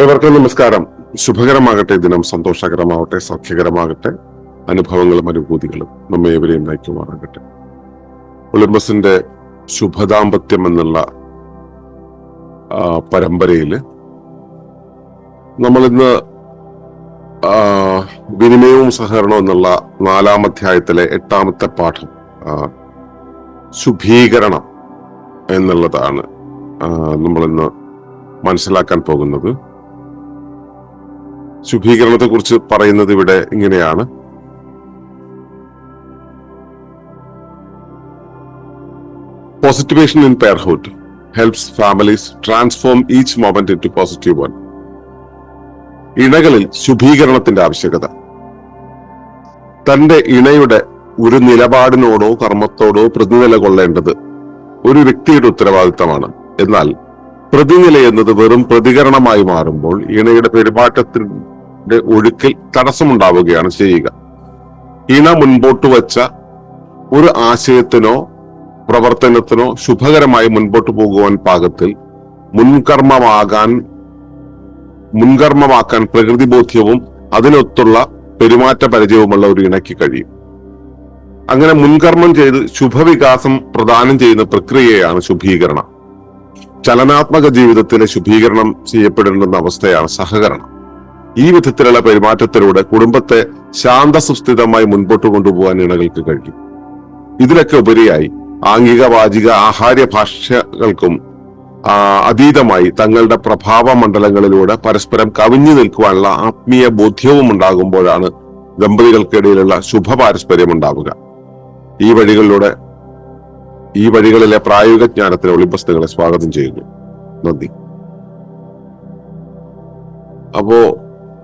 ഏവർക്കും നമസ്കാരം. ശുഭകരമാകട്ടെ ദിനം സന്തോഷകരമാവട്ടെ സൗഖ്യകരമാകട്ടെ അനുഭവങ്ങളും അനുഭൂതികളും നമ്മെ ഏവരെയും നയിക്കുമാറാകട്ടെ. ഒളിമ്പസിന്റെ ശുഭദാമ്പത്യം എന്നുള്ള പരമ്പരയിൽ നമ്മളിന്ന് വിനിമയവും സഹകരണവും എന്നുള്ള നാലാം അധ്യായത്തിലെ എട്ടാമത്തെ പാഠം ശുഭീകരണം എന്നുള്ളതാണ് നമ്മളിന്ന് മനസ്സിലാക്കാൻ പോകുന്നത്. ശുഭീകരണത്തെ കുറിച്ച് പറയുന്നത് ഇവിടെ ഇങ്ങനെയാണ്. Positivation in parenthood helps families transform each moment into positive one ഇണകളിൽ ശുഭീകരണത്തിന്റെ ആവശ്യകത. തന്റെ ഇണയുടെ ഒരു നിലപാടിനോടോ കർമ്മത്തോടോ പ്രതിനില കൊള്ളേണ്ടത് ഒരു വ്യക്തിയുടെ ഉത്തരവാദിത്തമാണ്. എന്നാൽ പ്രതിനില എന്നത് വെറും പ്രതികരണമായി മാറുമ്പോൾ ഇണയുടെ പെരുമാറ്റത്തിന്റെ ഒഴുക്കിൽ തടസ്സമുണ്ടാവുകയാണ് ചെയ്യുക. ഇണ മുൻപോട്ട് വച്ച ഒരു ആശയത്തിനോ പ്രവർത്തനത്തിനോ ശുഭകരമായി മുൻപോട്ട് പോകുവാൻ പാകത്തിൽ മുൻകർമ്മമാകാൻ മുൻകർമ്മമാക്കാൻ പ്രകൃതി ബോധ്യവും അതിനൊത്തുള്ള പെരുമാറ്റ പരിചയവുമുള്ള ഒരു ഇണയ്ക്ക് കഴിയും. അങ്ങനെ മുൻകർമ്മം ചെയ്ത് ശുഭവികാസം പ്രദാനം ചെയ്യുന്ന പ്രക്രിയയാണ് ശുഭീകരണം. ചലനാത്മക ജീവിതത്തിലെ ശുഭീകരണം ചെയ്യപ്പെടേണ്ടുന്ന അവസ്ഥയാണ് സഹകരണം. ഈ വിധത്തിലുള്ള പെരുമാറ്റത്തിലൂടെ കുടുംബത്തെ ശാന്തസുസ്ഥിതമായി മുൻപോട്ട് കൊണ്ടുപോകാൻ ഇണകൾക്ക് കഴിയും. ഇതിലൊക്കെ ഉപരിയായി ആംഗിക വാചിക ആഹാര ഭാഷകൾക്കും അതീതമായി തങ്ങളുടെ പ്രഭാവ മണ്ഡലങ്ങളിലൂടെ പരസ്പരം കവിഞ്ഞു നിൽക്കുവാനുള്ള ആത്മീയ ബോധ്യവും ഉണ്ടാകുമ്പോഴാണ് ദമ്പതികൾക്കിടയിലുള്ള ശുഭ പാരസ്പര്യം ഉണ്ടാവുക. ഈ വഴികളിലൂടെ ഈ വഴികളിലെ പ്രായോഗിക ജ്ഞാനത്തിന് ഒളിമ്പസ് സ്വാഗതം ചെയ്യുന്നു. നന്ദി. അപ്പോ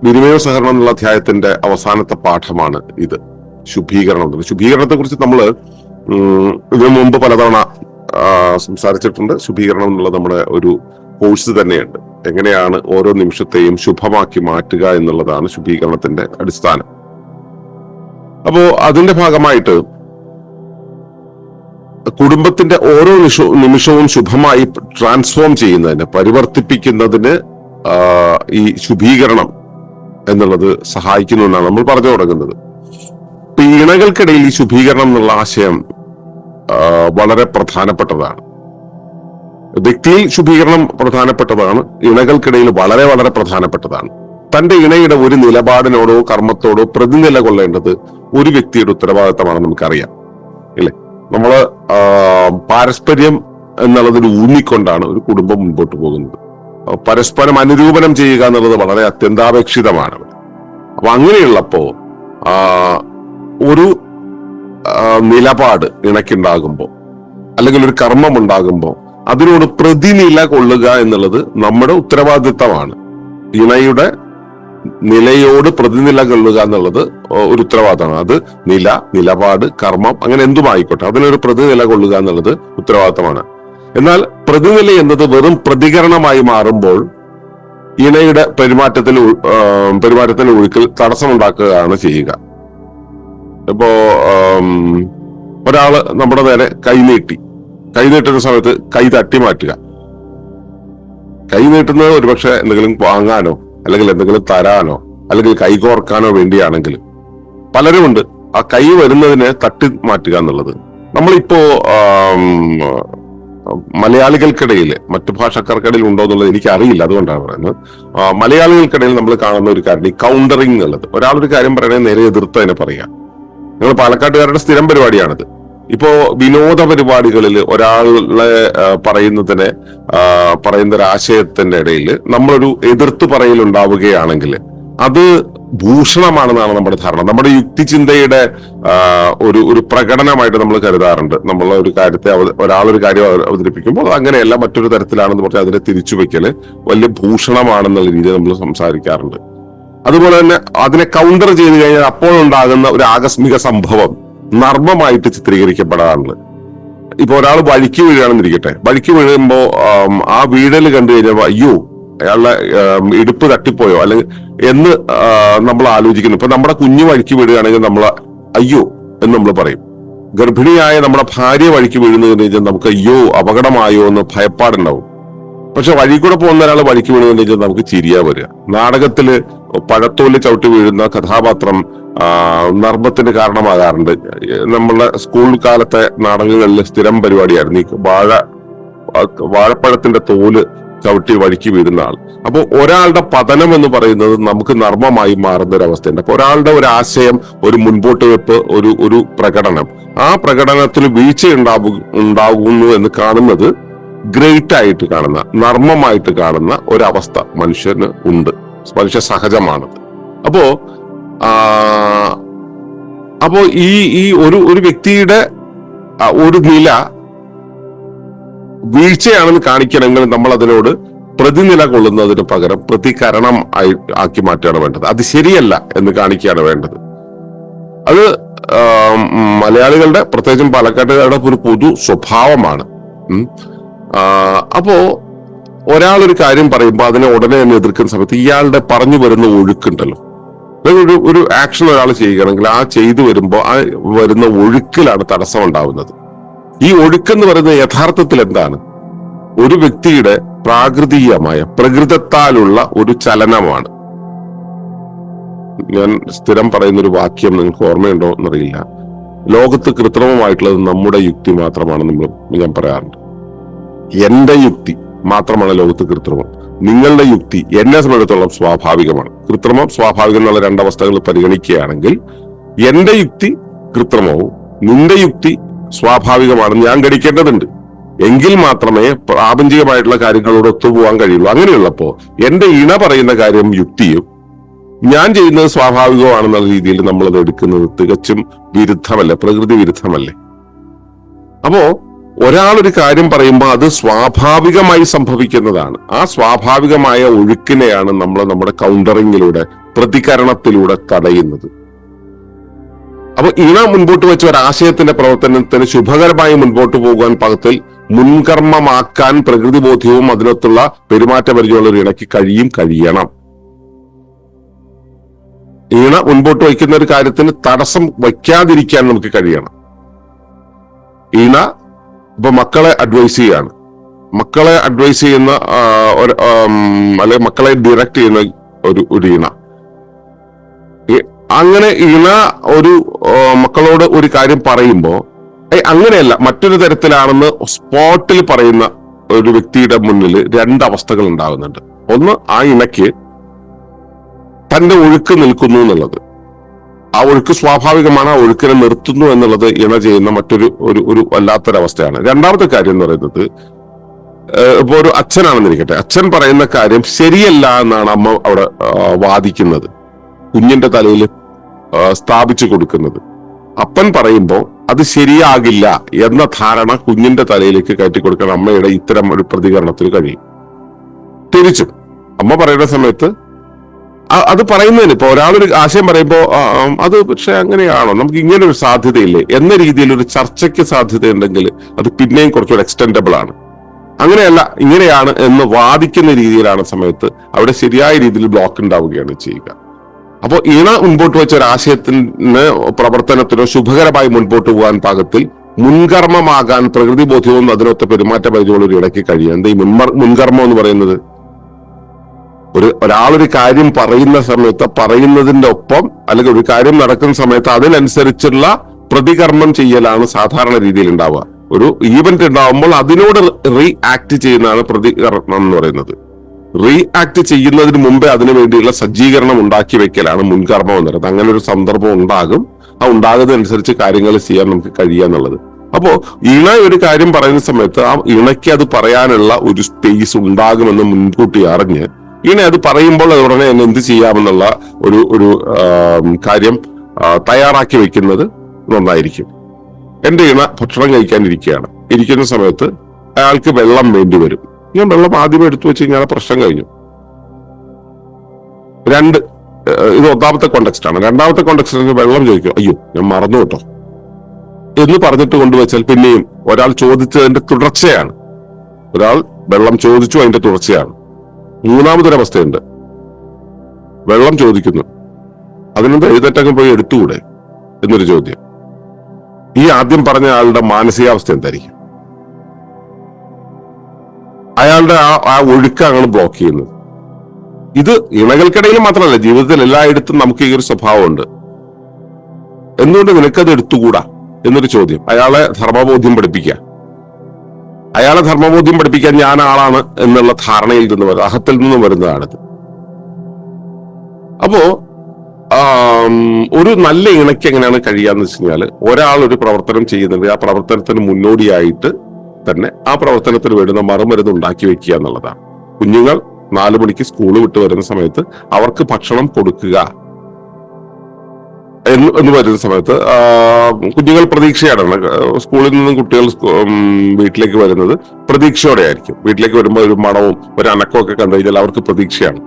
വിനിമയ സഹകരണം എന്നുള്ള അധ്യായത്തിന്റെ അവസാനത്തെ പാഠമാണ് ഇത്. ശുഭീകരണം. ശുഭീകരണത്തെ കുറിച്ച് നമ്മൾ ഇതിനു മുമ്പ് പലതവണ സംസാരിച്ചിട്ടുണ്ട്. ശുഭീകരണം എന്നുള്ളത് നമ്മുടെ ഒരു കോഴ്സ് തന്നെയുണ്ട്. എങ്ങനെയാണ് ഓരോ നിമിഷത്തെയും ശുഭമാക്കി മാറ്റുക എന്നുള്ളതാണ് ശുഭീകരണത്തിന്റെ അടിസ്ഥാനം. അപ്പോ അതിന്റെ ഭാഗമായിട്ട് കുടുംബത്തിന്റെ ഓരോ നിമിഷവും ശുഭമായി ട്രാൻസ്ഫോം ചെയ്യുന്നതിന് പരിവർത്തിപ്പിക്കുന്നതിന് ഈ ശുഭീകരണം എന്നുള്ളത് സഹായിക്കുന്നു എന്നാണ് നമ്മൾ പറഞ്ഞു തുടങ്ങുന്നത്. ഇപ്പൊ ഈ ഈ ശുഭീകരണം എന്നുള്ള ആശയം വളരെ പ്രധാനപ്പെട്ടതാണ്. വ്യക്തിയിൽ ശുഭീകരണം പ്രധാനപ്പെട്ടതാണ് ഇണകൾക്കിടയിൽ വളരെ വളരെ പ്രധാനപ്പെട്ടതാണ്. തന്റെ ഇണയുടെ ഒരു നിലപാടിനോടോ കർമ്മത്തോടോ പ്രതിനില കൊള്ളേണ്ടത് ഒരു വ്യക്തിയുടെ ഉത്തരവാദിത്തമാണെന്ന് നമുക്കറിയാം. ഇല്ലേ? നമ്മൾ പാരസ്പര്യം എന്നുള്ളതിൽ ഊന്നിക്കൊണ്ടാണ് ഒരു കുടുംബം മുൻപോട്ട് പോകുന്നത്. പരസ്പരം അനുരൂപനം ചെയ്യുക എന്നുള്ളത് വളരെ അത്യന്താപേക്ഷിതമാണ്. അപ്പൊ അങ്ങനെയുള്ളപ്പോ ഒരു നിലപാട് ഇണക്കുണ്ടാകുമ്പോൾ അല്ലെങ്കിൽ ഒരു കർമ്മം ഉണ്ടാകുമ്പോൾ അതിനോട് പ്രതിനില കൊള്ളുക എന്നുള്ളത് നമ്മുടെ ഉത്തരവാദിത്തമാണ്. ഇണയുടെ നിലയോട് പ്രതിനില കൊള്ളുക എന്നുള്ളത് ഒരു ഉത്തരവാദിത്തമാണ്. അത് നില നിലപാട് കർമ്മം അങ്ങനെ എന്തുമായിക്കോട്ടെ അതിനൊരു പ്രതിനില കൊള്ളുക എന്നുള്ളത് ഉത്തരവാദിത്തമാണ്. എന്നാൽ പ്രതിനില എന്നത് വെറും പ്രതികരണമായി മാറുമ്പോൾ ഇണയുടെ പെരുമാറ്റത്തിൽ പെരുമാറ്റത്തിന്റെ ഒഴുക്കിൽ തടസ്സമുണ്ടാക്കുകയാണ് ചെയ്യുക. ഇപ്പോ ഒരാൾ നമ്മുടെ നേരെ കൈ നീട്ടി. കൈ നീട്ടുന്ന സമയത്ത് കൈ തട്ടി മാറ്റുക. കൈ നീട്ടുന്നത് ഒരുപക്ഷെ എന്തെങ്കിലും വാങ്ങാനോ അല്ലെങ്കിൽ എന്തെങ്കിലും തരാനോ അല്ലെങ്കിൽ കൈ കോർക്കാനോ വേണ്ടിയാണെങ്കിൽ പലരുമുണ്ട് ആ കൈ വരുന്നതിനെ തട്ടി മാറ്റുക എന്നുള്ളത്. നമ്മളിപ്പോ മലയാളികൾക്കിടയിൽ മറ്റു ഭാഷക്കാർക്കിടയിൽ ഉണ്ടോ എന്നുള്ളത് എനിക്ക് അറിയില്ല അതുകൊണ്ടാണ് പറയുന്നത്. മലയാളികൾക്കിടയിൽ നമ്മൾ കാണുന്ന ഒരു കാര്യം ഈ കൗണ്ടറിങ് എന്നുള്ളത്. ഒരാളൊരു കാര്യം പറയണേ നേരെ എതിർത്ത് തന്നെ പറയാം. ഞങ്ങൾ പാലക്കാട്ടുകാരുടെ സ്ഥിരം പരിപാടിയാണിത്. ഇപ്പോ വിനോദ പരിപാടികളിൽ ഒരാളെ പറയുന്നതിനെ പറയുന്ന ഒരു ആശയത്തിന്റെ ഇടയിൽ നമ്മളൊരു എതിർത്ത് പറയൽ ഉണ്ടാവുകയാണെങ്കിൽ അത് ഭൂഷണമാണെന്നാണ് നമ്മുടെ ധാരണ. നമ്മുടെ യുക്തിചിന്തയുടെ ഒരു ഒരു പ്രകടനമായിട്ട് നമ്മൾ കരുതാറുണ്ട്. നമ്മൾ ഒരു കാര്യത്തെ ഒരാളൊരു കാര്യം അവതരിപ്പിക്കുമ്പോൾ അങ്ങനെയല്ല മറ്റൊരു തരത്തിലാണെന്ന് പറഞ്ഞാൽ അതിനെ തിരിച്ചു വയ്ക്കൽ വലിയ ഭൂഷണമാണെന്നുള്ള രീതിയിൽ നമ്മൾ സംസാരിക്കാറുണ്ട്. അതുപോലെ തന്നെ അതിനെ കൗണ്ടർ ചെയ്ത് കഴിഞ്ഞാൽ അപ്പോഴുണ്ടാകുന്ന ഒരു ആകസ്മിക സംഭവം നർമ്മമായിട്ട് ചിത്രീകരിക്കപ്പെടാറുണ്ട്. ഇപ്പൊ ഒരാൾ വഴിക്ക് വീഴുകയാണെന്നിരിക്കട്ടെ വഴിക്ക് വീഴുമ്പോ ആ വീഴൽ കണ്ടു കഴിഞ്ഞപ്പോ അയ്യോ അയാളുടെ ഇടുപ്പ് തട്ടിപ്പോയോ? അല്ലെങ്കിൽ എന്ന് നമ്മൾ ആലോചിക്കുന്നു. ഇപ്പൊ നമ്മുടെ കുഞ്ഞ് വഴിക്ക് വീഴുകയാണെങ്കിൽ നമ്മൾ അയ്യോ എന്ന് നമ്മൾ പറയും. ഗർഭിണിയായ നമ്മുടെ ഭാര്യ വഴിക്ക് വീഴുന്നതെന്ന് വെച്ചാൽ നമുക്ക് അയ്യോ അപകടമായോ എന്ന് ഭയപ്പാടുണ്ടാവും. പക്ഷെ വഴി കൂടെ പോകുന്ന ഒരാൾ വഴിക്ക് വീണുണ്ടെങ്കിൽ നമുക്ക് ചിരിയാ വരിക. നാടകത്തിൽ പഴത്തോൽ ചവിട്ടി വീഴുന്ന കഥാപാത്രം നർമ്മത്തിന് കാരണമാകാറുണ്ട്. നമ്മളെ സ്കൂൾ കാലത്തെ നാടകങ്ങളിൽ സ്ഥിരം പരിപാടിയായിരുന്നു. ഈ വാഴ വാഴപ്പഴത്തിന്റെ തോൽ ചവിട്ടി വഴിക്ക് വീഴുന്ന ആൾ. അപ്പോൾ ഒരാളുടെ പതനം എന്ന് പറയുന്നത് നമുക്ക് നർമ്മമായി മാറുന്ന ഒരു അവസ്ഥയുണ്ട്. അപ്പൊ ഒരാളുടെ ഒരു ആശയം ഒരു മുൻപോട്ട് വെപ്പ് ഒരു ഒരു പ്രകടനം. ആ പ്രകടനത്തിൽ വീഴ്ച ഉണ്ടാവു ഉണ്ടാകുന്നു എന്ന് കാണുന്നത് ഗ്രേറ്റ് ആയിട്ട് കാണുന്ന നർമ്മമായിട്ട് കാണുന്ന ഒരവസ്ഥ മനുഷ്യന് ഉണ്ട്. മനുഷ്യ സഹജമാണ് അപ്പോ അപ്പോ ഈ ഈ ഒരു ഒരു വ്യക്തിയുടെ ഒരു നില വീഴ്ചയാണെന്ന് കാണിക്കണമെങ്കിൽ നമ്മൾ അതിനോട് പ്രതിനില കൊള്ളുന്നതിന് പകരം പ്രതികരണം ആയി ആക്കി മാറ്റുകയാണ് വേണ്ടത്. അത് ശരിയല്ല എന്ന് കാണിക്കുകയാണ് വേണ്ടത്. അത് മലയാളികളുടെ പ്രത്യേകിച്ചും പാലക്കാട്ടുകാരുടെ ഒരു പൊതു സ്വഭാവമാണ്. അപ്പോ ഒരാൾ ഒരു കാര്യം പറയുമ്പോൾ അതിനെ ഉടനെ തന്നെ എതിർക്കുന്ന സമയത്ത് ഇയാളുടെ പറഞ്ഞു വരുന്ന ഒഴുക്കുണ്ടല്ലോ. ഒരു ഒരു ആക്ഷൻ ഒരാൾ ചെയ്യുകയാണെങ്കിൽ ആ ചെയ്തു വരുമ്പോൾ ആ വരുന്ന ഒഴുക്കിലാണ് തടസ്സം ഉണ്ടാവുന്നത് ഈ ഒഴുക്കെന്ന് പറയുന്നത് യഥാർത്ഥത്തിൽ എന്താണ്? ഒരു വ്യക്തിയുടെ പ്രാകൃതികമായ പ്രകൃതത്താലുള്ള ഒരു ചലനമാണ്. ഞാൻ സ്ഥിരം പറയുന്ന ഒരു വാക്യം നിങ്ങൾക്ക് ഓർമ്മയുണ്ടോ എന്നറിയില്ല. ലോകത്ത് കൃത്രിമമായിട്ടുള്ളത് നമ്മുടെ യുക്തി മാത്രമാണ് നമ്മൾ ഞാൻ പറയാറുണ്ട്. എന്റെ യുക്തി മാത്രമാണ് ലോകത്ത് കൃത്രിമം. നിങ്ങളുടെ യുക്തി എന്നെ സംബന്ധിച്ചിടത്തോളം സ്വാഭാവികമാണ്. കൃത്രിമം സ്വാഭാവികം എന്നുള്ള രണ്ടവസ്ഥകൾ പരിഗണിക്കുകയാണെങ്കിൽ എന്റെ യുക്തി കൃത്രിമവും നിന്റെ യുക്തി സ്വാഭാവികമാണെന്ന് ഞാൻ ഗണിക്കേണ്ടതുണ്ട് എങ്കിൽ മാത്രമേ പ്രാപഞ്ചികമായിട്ടുള്ള കാര്യങ്ങളോട് ഒത്തുപോകാൻ കഴിയുള്ളൂ. അങ്ങനെയുള്ളപ്പോ എന്റെ ഇണ പറയുന്ന കാര്യം യുക്തിയും ഞാൻ ചെയ്യുന്നത് സ്വാഭാവികമാണെന്നുള്ള രീതിയിൽ നമ്മൾ അത് എടുക്കുന്നത് തികച്ചും വിരുദ്ധമല്ലേ പ്രകൃതി വിരുദ്ധമല്ലേ? അപ്പോ ഒരാളൊരു ഒരു കാര്യം പറയുമ്പോൾ അത് സ്വാഭാവികമായി സംഭവിക്കുന്നതാണ്. ആ സ്വാഭാവികമായ ഒഴുക്കിനെയാണ് നമ്മൾ നമ്മുടെ കൗണ്ടറിങ്ങിലൂടെ പ്രതികരണത്തിലൂടെ തടയുന്നത്. അപ്പൊ ഇണ മുൻപോട്ട് വെച്ച ഒരു ആശയത്തിന്റെ പ്രവർത്തനത്തിന് ശുഭകരമായി മുൻപോട്ട് പോകാൻ പകത്തിൽ മുൻകർമ്മമാക്കാൻ പ്രകൃതി ബോധ്യവും അതിനൊത്തുള്ള പെരുമാറ്റ പരിചയമുള്ള ഒരു ഇണയ്ക്ക് കഴിയും കഴിയണം. ഈണ മുൻപോട്ട് വയ്ക്കുന്ന ഒരു കാര്യത്തിന് തടസ്സം വയ്ക്കാതിരിക്കാൻ നമുക്ക് കഴിയണം. ഈണ ഇപ്പൊ മക്കളെ അഡ്വൈസ് ചെയ്യാണ്. മക്കളെ അഡ്വൈസ് ചെയ്യുന്ന ഒരു അല്ലെങ്കിൽ മക്കളെ ഡയറക്റ്റ് ചെയ്യുന്ന ഒരു ഒരു ഈണ അങ്ങനെ ഇണ ഒരു മക്കളോട് ഒരു കാര്യം പറയുമ്പോൾ അങ്ങനെയല്ല മറ്റൊരു തരത്തിലാണെന്ന് സ്പോട്ടിൽ പറയുന്ന ഒരു വ്യക്തിയുടെ മുന്നിൽ രണ്ട് അവസ്ഥകൾ ഉണ്ടാകുന്നുണ്ട്. ഒന്ന് ആ ഇണയ്ക്ക് തന്റെ ഒഴുക്ക് നിൽക്കുന്നു എന്നുള്ളത്. ആ ഒഴുക്ക് സ്വാഭാവികമാണ് ആ ഒഴുക്കിനെ നിർത്തുന്നു എന്നുള്ളത് ഇണ ചെയ്യുന്ന മറ്റൊരു ഒരു ഒരു വല്ലാത്തൊരവസ്ഥയാണ്. രണ്ടാമത്തെ കാര്യം എന്ന് പറയുന്നത് ഇപ്പോ ഒരു അച്ഛനാണെന്നിരിക്കട്ടെ. അച്ഛൻ പറയുന്ന കാര്യം ശരിയല്ല എന്നാണ് അമ്മ അവിടെ വാദിക്കുന്നത്. കുഞ്ഞിന്റെ തലയിൽ സ്ഥാപിച്ചു കൊടുക്കുന്നത്. അപ്പൻ പറയുമ്പോൾ അത് ശരിയാകില്ല എന്ന ധാരണ കുഞ്ഞിന്റെ തലയിലേക്ക് കയറ്റി കൊടുക്കാൻ അമ്മയുടെ ഇത്തരം ഒരു പ്രതികരണത്തിന് കഴിയും. തിരിച്ചും. അമ്മ പറയുന്ന സമയത്ത് അത് പറയുന്നതിന് ഇപ്പൊ ഒരാളൊരു ആശയം പറയുമ്പോ ആ, ആ, അത് പക്ഷെ അങ്ങനെയാണോ? നമുക്ക് ഇങ്ങനെ ഒരു സാധ്യതയില്ലേ? എന്ന രീതിയിൽ ഒരു ചർച്ചയ്ക്ക് സാധ്യതയുണ്ടെങ്കിൽ അത് പിന്നെയും കുറച്ചുകൂടെ എക്സ്റ്റെൻഡബിൾ ആണ്. അങ്ങനെയല്ല ഇങ്ങനെയാണ് എന്ന് വാദിക്കുന്ന രീതിയിലാണ് സമയത്ത് അവിടെ ശരിയായ രീതിയിൽ ബ്ലോക്ക് ഉണ്ടാവുകയാണ് ചെയ്യുക. അപ്പോൾ ഇണ മുൻപോട്ട് വെച്ച ഒരു ആശയത്തിന് പ്രവർത്തനത്തിനോ ശുഭകരമായി മുൻപോട്ട് പോകാൻ പാകത്തിൽ മുൻകർമ്മമാകാൻ പ്രകൃതി ബോധ്യവും അതിനൊത്ത പെരുമാറ്റ പരിചയമുള്ള ഒരു ഇടയ്ക്ക് കഴിയും എന്താ ഈ മുൻകർമ്മം എന്ന് പറയുന്നത്? ഒരു ഒരാളൊരു കാര്യം പറയുന്ന സമയത്ത് പറയുന്നതിന്റെ ഒപ്പം അല്ലെങ്കിൽ ഒരു കാര്യം നടക്കുന്ന സമയത്ത് അതിനനുസരിച്ചുള്ള പ്രതികർമ്മം ചെയ്യലാണ് സാധാരണ രീതിയിൽ ഉണ്ടാവുക. ഒരു ഈവന്റ് ഉണ്ടാവുമ്പോൾ അതിനോട് റീ ആക്ട് ചെയ്യുന്നതാണ് പ്രതികർമ്മം എന്ന് പറയുന്നത്. റീ ആക്ട് ചെയ്യുന്നതിന് മുമ്പേ അതിനു വേണ്ടിയുള്ള സജ്ജീകരണം ഉണ്ടാക്കി വെക്കലാണ് മുൻകർമ്മം എന്ന് പറയുന്നത് അങ്ങനെ ഒരു സന്ദർഭം ഉണ്ടാകും. ആ ഉണ്ടാകുന്നതനുസരിച്ച് കാര്യങ്ങൾ ചെയ്യാൻ നമുക്ക് കഴിയുക എന്നുള്ളത്. അപ്പോ ഇണ ഒരു കാര്യം പറയുന്ന സമയത്ത് ആ ഇണയ്ക്ക് അത് പറയാനുള്ള ഒരു സ്പേസ് ഉണ്ടാകുമെന്ന് മുൻകൂട്ടി അറിഞ്ഞ് ഇണ അത് പറയുമ്പോൾ അത് ഉടനെ എന്ത് ചെയ്യാമെന്നുള്ള ഒരു ഒരു കാര്യം തയ്യാറാക്കി വെക്കുന്നത് നന്നായിരിക്കും. എന്റെ ഇണ ഭക്ഷണം കഴിക്കാൻ ഇരിക്കുകയാണ്. ഇരിക്കുന്ന സമയത്ത് അയാൾക്ക് വെള്ളം വേണ്ടി വരും. ഞാൻ വെള്ളം ആദ്യമേ എടുത്തു വെച്ച് കഴിഞ്ഞാൽ പ്രശ്നം കഴിഞ്ഞു. രണ്ട് ഇത് ഒന്നാമത്തെ കോണ്ടെക്സ്റ്റ് ആണ്. രണ്ടാമത്തെ കോണ്ടെക്സ്റ്റ് വെള്ളം ചോദിക്കും അയ്യോ ഞാൻ മറന്നു കേട്ടോ. എന്ന് പറഞ്ഞിട്ട് കൊണ്ടുവച്ചാൽ പിന്നെയും ഒരാൾ ചോദിച്ചതിന്റെ തുടർച്ചയാണ്. ഒരാൾ വെള്ളം ചോദിച്ചു അതിന്റെ തുടർച്ചയാണ്. മൂന്നാമതൊരവസ്ഥയുണ്ട്. വെള്ളം ചോദിക്കുന്നു. അതിനെന്താ എഴുന്നേറ്റങ്ങ് പോയി എടുത്തുകൂടെ? എന്നൊരു ചോദ്യം. ഈ ആദ്യം പറഞ്ഞ ആളുടെ മാനസികാവസ്ഥ എന്തായിരിക്കും? അയാളുടെ ആ ആ ഒഴുക്ക് അങ്ങനെ ബ്ലോക്ക് ചെയ്യുന്നത് ഇത് ഇണകൾക്കിടയിൽ മാത്രമല്ല ജീവിതത്തിൽ എല്ലായിടത്തും നമുക്ക് ഈ ഒരു സ്വഭാവമുണ്ട്. എന്തുകൊണ്ട് നിനക്കത് എടുത്തുകൂടാ? എന്നൊരു ചോദ്യം. അയാളെ ധർമ്മബോധ്യം പഠിപ്പിക്കുക. അയാളെ ധർമ്മബോധ്യം പഠിപ്പിക്കാൻ ഞാൻ ആളാണ് എന്നുള്ള ധാരണയിൽ നിന്ന് വരുന്ന അഹത്തിൽ നിന്ന് വരുന്നതാണിത്. അപ്പോ ഒരു നല്ല ഇണയ്ക്ക് എങ്ങനെയാണ് കഴിയാന്ന് വെച്ച് കഴിഞ്ഞാൽ ഒരാൾ ഒരു പ്രവർത്തനം ചെയ്യുന്നുണ്ട് ആ പ്രവർത്തനത്തിന് മുന്നോടിയായിട്ട് തന്നെ ആ പ്രവർത്തനത്തിന് വേണ്ടുന്ന മറുമരുന്ന് ഉണ്ടാക്കി വെക്കുക എന്നുള്ളതാണ്. കുഞ്ഞുങ്ങൾ നാലു മണിക്ക് സ്കൂൾ വിട്ട് വരുന്ന സമയത്ത് അവർക്ക് ഭക്ഷണം കൊടുക്കുക എന്ന് വരുന്ന സമയത്ത് കുഞ്ഞുങ്ങൾ പ്രതീക്ഷയാണ്. സ്കൂളിൽ നിന്നും കുട്ടികൾ വീട്ടിലേക്ക് വരുന്നത് പ്രതീക്ഷയോടെ ആയിരിക്കും വീട്ടിലേക്ക് വരുമ്പോൾ ഒരു മണവും ഒരു അനക്കവും ഒക്കെ കണ്ടു കഴിഞ്ഞാൽ അവർക്ക് പ്രതീക്ഷയാണ്.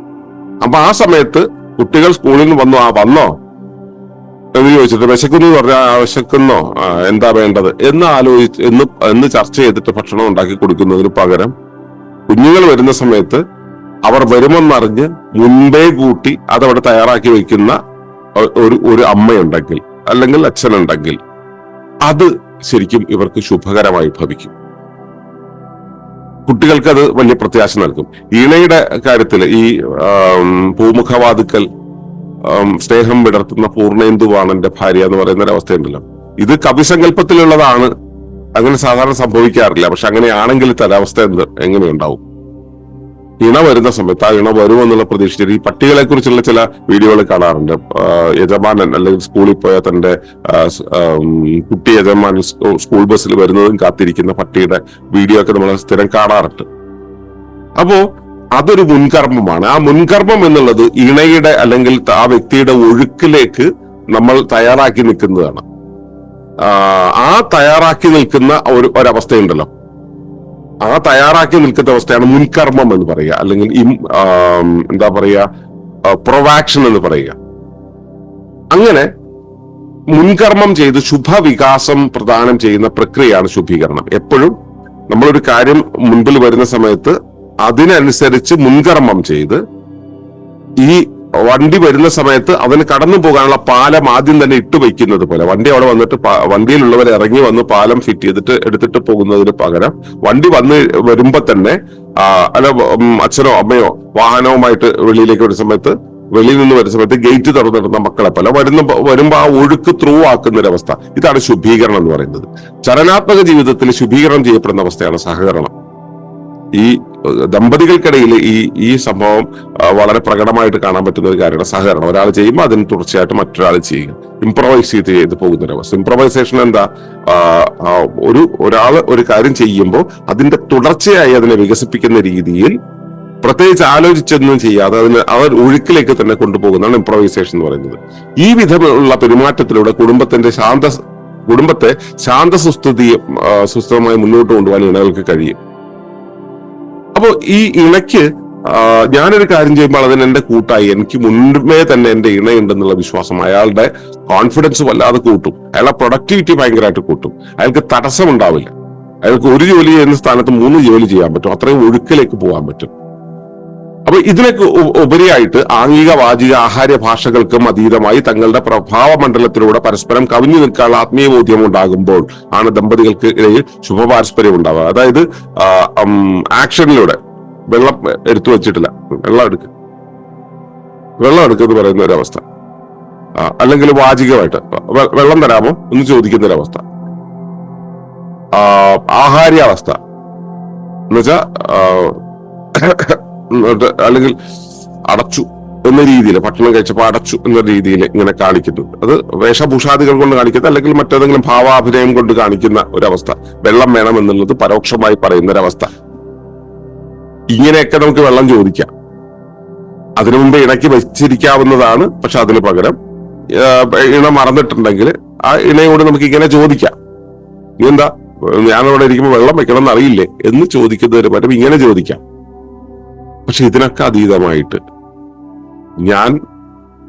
അപ്പൊ ആ സമയത്ത് കുട്ടികൾ സ്കൂളിൽ നിന്ന് വന്നു ആ വന്നോ? എന്ന് ചോദിച്ചിട്ട് വിശക്കുന്നു എന്ന് പറഞ്ഞാൽ "ആ, വിശക്കുന്നോ എന്താ വേണ്ടത്? എന്ന് ആലോചിച്ച് എന്ന് എന്ന് ചർച്ച ചെയ്തിട്ട് ഭക്ഷണം ഉണ്ടാക്കി കൊടുക്കുന്നതിന് പകരം കുഞ്ഞുങ്ങൾ വരുന്ന സമയത്ത് അവർ വരുമെന്നറിഞ്ഞ് മുൻപേ കൂട്ടി അതവിടെ തയ്യാറാക്കി വെക്കുന്ന ഒരു ഒരു അമ്മയുണ്ടെങ്കിൽ അല്ലെങ്കിൽ അച്ഛനുണ്ടെങ്കിൽ അത് ശരിക്കും ഇവർക്ക് ശുഭകരമായി ഭവിക്കും. കുട്ടികൾക്ക് അത് വലിയ പ്രത്യാശ നൽകും. ഇണയുടെ കാര്യത്തിൽ ഈ പൂമുഖവാതുക്കൽ സ്നേഹം വിടർത്തുന്ന പൂർണേന്ദുവാണന്റെ ഭാര്യ എന്ന് പറയുന്ന ഒരു അവസ്ഥയുണ്ടല്ലോ. ഇത് കവിസങ്കല്പത്തിലുള്ളതാണ്. അങ്ങനെ സാധാരണ സംഭവിക്കാറില്ല. പക്ഷെ അങ്ങനെയാണെങ്കിൽ അവസ്ഥ എന്ത്? എങ്ങനെയുണ്ടാവും ഇണ വരുന്ന സമയത്ത് ആ ഇണ വരുമെന്നുള്ള പ്രതീക്ഷിച്ചിട്ട് ഈ പട്ടികളെ കുറിച്ചുള്ള ചില വീഡിയോകൾ കാണാറുണ്ട്. യജമാനൻ അല്ലെങ്കിൽ സ്കൂളിൽ പോയ തന്റെ കുട്ടി യജമാനൻ സ്കൂൾ ബസ്സിൽ വരുന്നതും കാത്തിരിക്കുന്ന പട്ടിയുടെ വീഡിയോ ഒക്കെ നമ്മൾ സ്ഥിരം കാണാറുണ്ട്. അപ്പോ അതൊരു മുൻകർമ്മമാണ്. ആ മുൻകർമ്മം എന്നുള്ളത് ഇണയുടെ അല്ലെങ്കിൽ ആ വ്യക്തിയുടെ ഒഴുക്കിലേക്ക് നമ്മൾ തയ്യാറാക്കി നിൽക്കുന്നതാണ്. ആ, തയ്യാറാക്കി നിൽക്കുന്ന ഒരു ഒരവസ്ഥയുണ്ടല്ലോ. ആ തയ്യാറാക്കി നിൽക്കുന്ന അവസ്ഥയാണ് മുൻകർമ്മം എന്ന് പറയുക. അല്ലെങ്കിൽ എന്താ പറയുക? പ്രൊവാക്ഷൻ എന്ന് പറയുക. അങ്ങനെ മുൻകർമ്മം ചെയ്ത് ശുഭവികാസം പ്രദാനം ചെയ്യുന്ന പ്രക്രിയയാണ് ശുഭീകരണം. എപ്പോഴും നമ്മളൊരു കാര്യം മുൻപിൽ വരുന്ന സമയത്ത് അതിനനുസരിച്ച് മുൻകർമ്മം ചെയ്ത് ഈ വണ്ടി വരുന്ന സമയത്ത് അവന് കടന്നു പോകാനുള്ള പാലം ആദ്യം തന്നെ ഇട്ട് വയ്ക്കുന്നത് പോലെ. വണ്ടി അവിടെ വന്നിട്ട് വണ്ടിയിലുള്ളവർ ഇറങ്ങി വന്ന് പാലം ഫിറ്റ് ചെയ്തിട്ട് എടുത്തിട്ട് പോകുന്നതിന് പകരം വണ്ടി വന്ന് വരുമ്പോ തന്നെ അല്ല അച്ഛനോ അമ്മയോ വാഹനവുമായിട്ട് വെളിയിലേക്ക് വരുന്ന സമയത്ത് വെളിയിൽ നിന്ന് വരുന്ന സമയത്ത് ഗേറ്റ് തുറന്നിടുന്ന മക്കളെ പോലെ വരുന്ന വരുമ്പോ ആ ഒഴുക്ക് ത്രൂ ആക്കുന്ന ഒരു അവസ്ഥ. ഇതാണ് ശുദ്ധീകരണം എന്ന് പറയുന്നത്. ചലനാത്മക ജീവിതത്തിൽ ശുദ്ധീകരണം ചെയ്യപ്പെടുന്ന അവസ്ഥയാണ് സഹകരണം. ഈ ദമ്പതികൾക്കിടയിൽ ഈ ഈ സംഭവം വളരെ പ്രകടമായിട്ട് കാണാൻ പറ്റുന്ന ഒരു കാര്യമാണ് സഹകരണം. ഒരാൾ ചെയ്യുമ്പോൾ അതിന് തുടർച്ചയായിട്ട് മറ്റൊരാൾ ചെയ്യുക. ഇംപ്രവൈസ് ചെയ്ത് ചെയ്ത് പോകുന്ന ഒരു അവസ്ഥ ഇംപ്രവൈസേഷൻ എന്താ ഒരു ഒരാൾ ഒരു കാര്യം ചെയ്യുമ്പോൾ അതിന്റെ തുടർച്ചയായി അതിനെ വികസിപ്പിക്കുന്ന രീതിയിൽ പ്രത്യേകിച്ച് ആലോചിച്ചൊന്നും ചെയ്യാതെ അതിന് അവർ ഒഴുക്കിലേക്ക് തന്നെ കൊണ്ടുപോകുന്നതാണ് ഇംപ്രവൈസേഷൻ എന്ന് പറയുന്നത്. ഈ വിധമുള്ള പെരുമാറ്റത്തിലൂടെ കുടുംബത്തിന്റെ ശാന്ത കുടുംബത്തെ ശാന്തസുസ്ഥിതി സുസ്ഥിരമായി മുന്നോട്ട് കൊണ്ടുപോകാൻ ഇണകൾക്ക് കഴിയും. അപ്പോ ഈ ഇണയ്ക്ക് ഞാനൊരു കാര്യം ചെയ്യുമ്പോൾ അതിന് എന്റെ കൂട്ടായി എനിക്ക് മുൻപേ തന്നെ എന്റെ ഇണയുണ്ടെന്നുള്ള വിശ്വാസം അയാളുടെ കോൺഫിഡൻസ് വല്ലാതെ കൂട്ടും. അയാളുടെ പ്രൊഡക്ടിവിറ്റി ഭയങ്കരമായിട്ട് കൂട്ടും. അയാൾക്ക് തടസ്സം ഉണ്ടാവില്ല അയാൾക്ക് ഒരു ജോലി ചെയ്യുന്ന സ്ഥാനത്ത് മൂന്ന് ജോലി ചെയ്യാൻ പറ്റും. അത്രയും ഒഴുക്കിലേക്ക് പോകാൻ പറ്റും. അപ്പൊ ഇതിനൊക്കെ ഉപരിയായിട്ട് ആംഗിക വാചിക ആഹാര്യ ഭാഷകൾക്കും അതീതമായി തങ്ങളുടെ പ്രഭാവ മണ്ഡലത്തിലൂടെ പരസ്പരം കവിഞ്ഞു നിൽക്കാനുള്ള ആത്മീയ ബോധ്യം ഉണ്ടാകുമ്പോൾ ആണ് ദമ്പതികൾക്ക് ഇടയിൽ ശുഭപാരസ്പര്യം ഉണ്ടാവുക. അതായത് ആക്ഷനിലൂടെ വെള്ളം എടുത്തു വെച്ചിട്ടില്ല. വെള്ളം എടുക്ക. വെള്ളം എടുക്കെന്ന് പറയുന്ന ഒരവസ്ഥ അല്ലെങ്കിൽ വാചികമായിട്ട് വെള്ളം തരാമോ എന്ന് ചോദിക്കുന്ന ഒരവസ്ഥ ആഹാര്യാവസ്ഥ. എന്നുവെച്ചാ അല്ലെങ്കിൽ അടച്ചു എന്ന രീതിയിൽ ഭക്ഷണം കഴിച്ചപ്പോൾ അടച്ചു എന്ന രീതിയിൽ ഇങ്ങനെ കാണിക്കുന്നു. അത് വേഷഭൂഷാദികൾ കൊണ്ട് കാണിക്കുന്നത് അല്ലെങ്കിൽ മറ്റേതെങ്കിലും ഭാവാഭിനയം കൊണ്ട് കാണിക്കുന്ന ഒരവസ്ഥ. വെള്ളം വേണം എന്നുള്ളത് പരോക്ഷമായി പറയുന്ന ഒരവസ്ഥ. ഇങ്ങനെയൊക്കെ നമുക്ക് വെള്ളം ചോദിക്കാം. അതിനു മുമ്പ് ഇണയ്ക്ക് വെച്ചിരിക്കാവുന്നതാണ്. പക്ഷെ അതിന് പകരം ഇണ മറന്നിട്ടുണ്ടെങ്കിൽ ആ ഇണയോട് നമുക്ക് ഇങ്ങനെ ചോദിക്കാം. നീ എന്താ? ഞാനവിടെ ഇരിക്കുമ്പോൾ വെള്ളം വെക്കണം എന്നറിയില്ലേ എന്ന് ചോദിക്കുന്നതിന് പകരം ഇങ്ങനെ ചോദിക്കാം. പക്ഷെ ഇതിനൊക്കെ അതീതമായിട്ട് ഞാൻ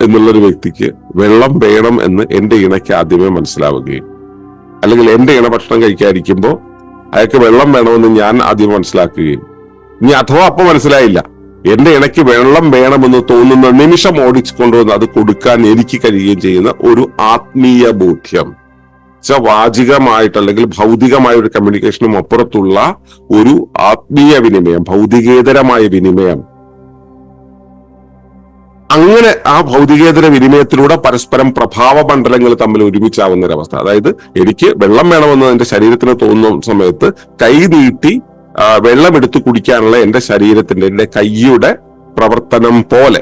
എന്നുള്ളൊരു വ്യക്തിക്ക് വെള്ളം വേണം എന്ന് എന്റെ ഇണയ്ക്ക് ആദ്യമേ മനസ്സിലാവുകയും അല്ലെങ്കിൽ എന്റെ ഇണ ഭക്ഷണം കഴിക്കാതിരിക്കുമ്പോൾ അയാൾക്ക് വെള്ളം വേണമെന്ന് ഞാൻ ആദ്യം മനസ്സിലാക്കുകയും. ഇനി അഥവാ അപ്പൊ മനസ്സിലായില്ല. എന്റെ ഇണയ്ക്ക് വെള്ളം വേണമെന്ന് തോന്നുന്ന നിമിഷം ഓടിച്ചു കൊണ്ടുവന്ന് അത് കൊടുക്കാൻ എനിക്ക് കഴിയുകയും ചെയ്യുന്ന ഒരു ആത്മീയ ബോധ്യം. വെച്ചാൽ വാചികമായിട്ട് അല്ലെങ്കിൽ ഭൗതികമായ ഒരു കമ്മ്യൂണിക്കേഷനും അപ്പുറത്തുള്ള ഒരു ആത്മീയ വിനിമയം ഭൗതികേതരമായ വിനിമയം. അങ്ങനെ ആ ഭൗതികേതര വിനിമയത്തിലൂടെ പരസ്പരം പ്രഭാവ മണ്ഡലങ്ങൾ തമ്മിൽ ഒരുമിച്ചാവുന്ന ഒരവസ്ഥ. അതായത് എനിക്ക് വെള്ളം വേണമെന്ന് എന്റെ ശരീരത്തിന് തോന്നുന്ന സമയത്ത് കൈ നീട്ടി വെള്ളം എടുത്ത് കുടിക്കാനുള്ള എന്റെ ശരീരത്തിന്റെ എന്റെ കൈയുടെ പ്രവർത്തനം പോലെ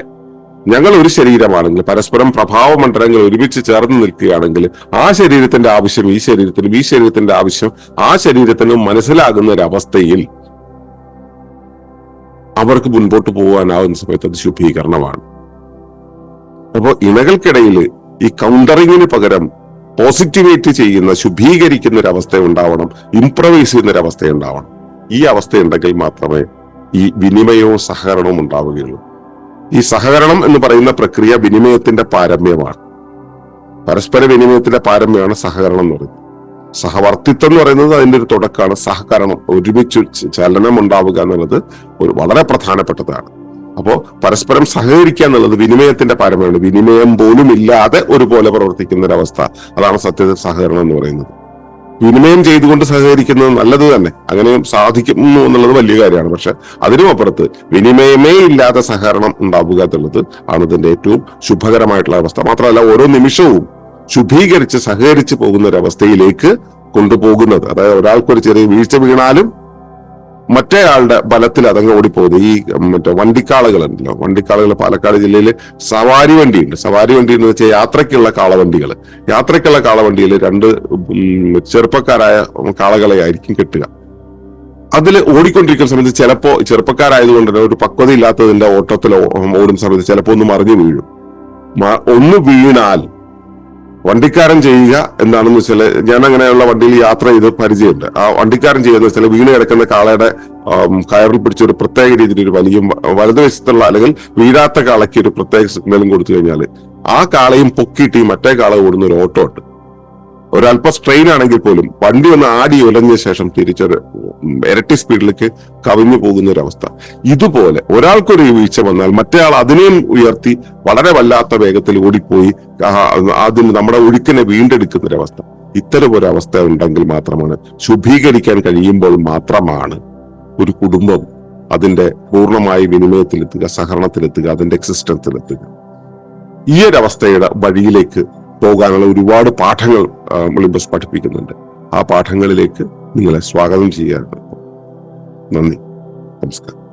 ഞങ്ങൾ ഒരു ശരീരമാണെങ്കിൽ പരസ്പരം പ്രഭാവ മണ്ഡലങ്ങൾ ഒരുമിച്ച് ചേർന്ന് നിൽക്കുകയാണെങ്കിൽ ആ ശരീരത്തിന്റെ ആവശ്യം ഈ ശരീരത്തിനും ഈ ശരീരത്തിന്റെ ആവശ്യം ആ ശരീരത്തിനും മനസ്സിലാകുന്ന ഒരു അവസ്ഥയിൽ അവർക്ക് മുൻപോട്ട് പോകാനാവുന്ന സമയത്ത് അത് ശുദ്ധീകരണമാണ്. അപ്പോൾ ഇണകൾക്കിടയിൽ ഈ കൗണ്ടറിങ്ങിന് പകരം പോസിറ്റിവേറ്റ് ചെയ്യുന്ന ശുഭീകരിക്കുന്ന ഒരു അവസ്ഥ ഉണ്ടാവണം ഇംപ്രവൈസ് ചെയ്യുന്ന ഒരു അവസ്ഥ ഉണ്ടാവണം. ഈ അവസ്ഥ ഉണ്ടെങ്കിൽ മാത്രമേ ഈ വിനിമയവും സഹകരണവും ഉണ്ടാവുകയുള്ളൂ. ഈ സഹകരണം എന്ന് പറയുന്ന പ്രക്രിയ വിനിമയത്തിന്റെ പാരമ്യമാണ്. പരസ്പര വിനിമയത്തിന്റെ പാരമ്യമാണ് സഹകരണം എന്ന് പറയുന്നത്. സഹവർത്തിത്വം എന്ന് പറയുന്നത് അതിന്റെ ഒരു തുടക്കമാണ് സഹകരണം ഒരുമിച്ച് ചലനം ഉണ്ടാവുക എന്നുള്ളത് ഒരു വളരെ പ്രധാനപ്പെട്ടതാണ്. അപ്പോൾ പരസ്പരം സഹകരിക്കുക എന്നുള്ളത് വിനിമയത്തിന്റെ പാരമ്യമാണ്. വിനിമയം പോലും ഇല്ലാതെ ഒരുപോലെ പ്രവർത്തിക്കുന്ന ഒരവസ്ഥ അതാണ് സത്യത്തിൽ സഹകരണം എന്ന് പറയുന്നത്. വിനിമയം ചെയ്തുകൊണ്ട് സഹകരിക്കുന്നത് നല്ലത് തന്നെ. അങ്ങനെ സാധിക്കുന്നു എന്നുള്ളത് വലിയ കാര്യമാണ്. പക്ഷെ അതിനും അപ്പുറത്ത് വിനിമയമേ ഇല്ലാത്ത സഹകരണം ഉണ്ടാവുക എന്നുള്ളത് ആണ് ഇതിന്റെ ഏറ്റവും ശുഭകരമായിട്ടുള്ള അവസ്ഥ. മാത്രമല്ല ഓരോ നിമിഷവും ശുഭീകരിച്ച് സഹകരിച്ച് പോകുന്ന ഒരു അവസ്ഥയിലേക്ക് കൊണ്ടുപോകുന്നത്. അതായത് ഒരാൾക്കൊരു ചെറിയ വീഴ്ച വീണാലും മറ്റേ ആളുടെ ബലത്തിൽ അതങ്ങ് ഓടിപ്പോകുന്നത് ഈ മറ്റേ വണ്ടിക്കാളകൾ ഉണ്ടല്ലോ. വണ്ടിക്കാളകൾ പാലക്കാട് ജില്ലയിൽ സവാരി വണ്ടിയുണ്ട്. സവാരി വണ്ടി എന്ന് വെച്ചാൽ യാത്രയ്ക്കുള്ള കാളവണ്ടികൾ. യാത്രയ്ക്കുള്ള കാളവണ്ടിയിൽ രണ്ട് ചെറുപ്പക്കാരായ കാളകളെ ആയിരിക്കും കെട്ടുക. അതിൽ ഓടിക്കൊണ്ടിരിക്കുന്ന സമയത്ത് ചിലപ്പോ ചെറുപ്പക്കാരായതുകൊണ്ട് തന്നെ ഒരു പക്വത ഇല്ലാത്തതിന്റെ ഓട്ടത്തിൽ ഓടുന്ന സമയത്ത് ചിലപ്പോ ഒന്ന് മറിഞ്ഞു വീഴും. ഒന്ന് വീണാൽ വണ്ടിക്കാരൻ ചെയ്യുക എന്താണെന്ന് വെച്ചാൽ ഞാൻ അങ്ങനെയുള്ള വണ്ടിയിൽ യാത്ര ചെയ്ത് പരിചയമുണ്ട്. ആ വണ്ടിക്കാരൻ ചെയ്യുന്ന വെച്ചാൽ വീണ് കിടക്കുന്ന കാളയുടെ കയറിൽ പിടിച്ച ഒരു പ്രത്യേക രീതിയിൽ ഒരു വലിയ വലതുവശത്തുള്ള അല്ലെങ്കിൽ വീഴാത്ത കാളയ്ക്ക് ഒരു പ്രത്യേക സിഗ്നലും കൊടുത്തു കഴിഞ്ഞാൽ ആ കാളയും പൊക്കിയിട്ട് മറ്റേ കാള ഓടുന്ന ഒരു ഓട്ടോ ഉണ്ട്. ഒരല്പം സ്ട്രെയിൻ ആണെങ്കിൽ പോലും വണ്ടി ഒന്ന് ആടി ഉലഞ്ഞ ശേഷം തിരിച്ചൊരു ഇരട്ടി സ്പീഡിലേക്ക് കവിഞ്ഞു പോകുന്ന ഒരു അവസ്ഥ. ഇതുപോലെ ഒരാൾക്കൊരു വീഴ്ച വന്നാൽ മറ്റേയാൾ അതിനെയും ഉയർത്തി വളരെ വല്ലാത്ത വേഗത്തിൽ ഓടിപ്പോയി അതിന് നമ്മുടെ ഒഴുക്കിനെ വീണ്ടെടുക്കുന്ന ഒരവസ്ഥ ഇത്തരം ഒരു അവസ്ഥ ഉണ്ടെങ്കിൽ മാത്രമാണ് ശുഭീകരിക്കാൻ കഴിയുമ്പോൾ മാത്രമാണ് ഒരു കുടുംബം അതിന്റെ പൂർണമായ വിനിമയത്തിലെത്തുക സഹകരണത്തിലെത്തുക അതിന്റെ എക്സിസ്റ്റൻസിലെത്തുക ഈ ഒരു അവസ്ഥയുടെ വഴിയിലേക്ക് പോകാനുള്ള ഒരുപാട് പാഠങ്ങൾ ഒളിമ്പസ് പഠിപ്പിക്കുന്നുണ്ട്. ആ പാഠങ്ങളിലേക്ക് നിങ്ങളെ സ്വാഗതം ചെയ്യാറുണ്ട് നന്ദി. നമസ്കാരം.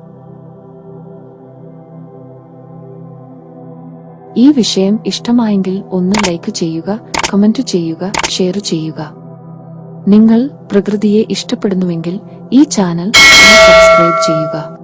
ഈ വിഷയം ഇഷ്ടമായെങ്കിൽ ഒന്ന് ലൈക്ക് ചെയ്യുക കമന്റ് ചെയ്യുക ഷെയർ ചെയ്യുക. നിങ്ങൾ പ്രകൃതിയെ ഇഷ്ടപ്പെടുന്നുവെങ്കിൽ ഈ ചാനൽ സബ്സ്ക്രൈബ് ചെയ്യുക.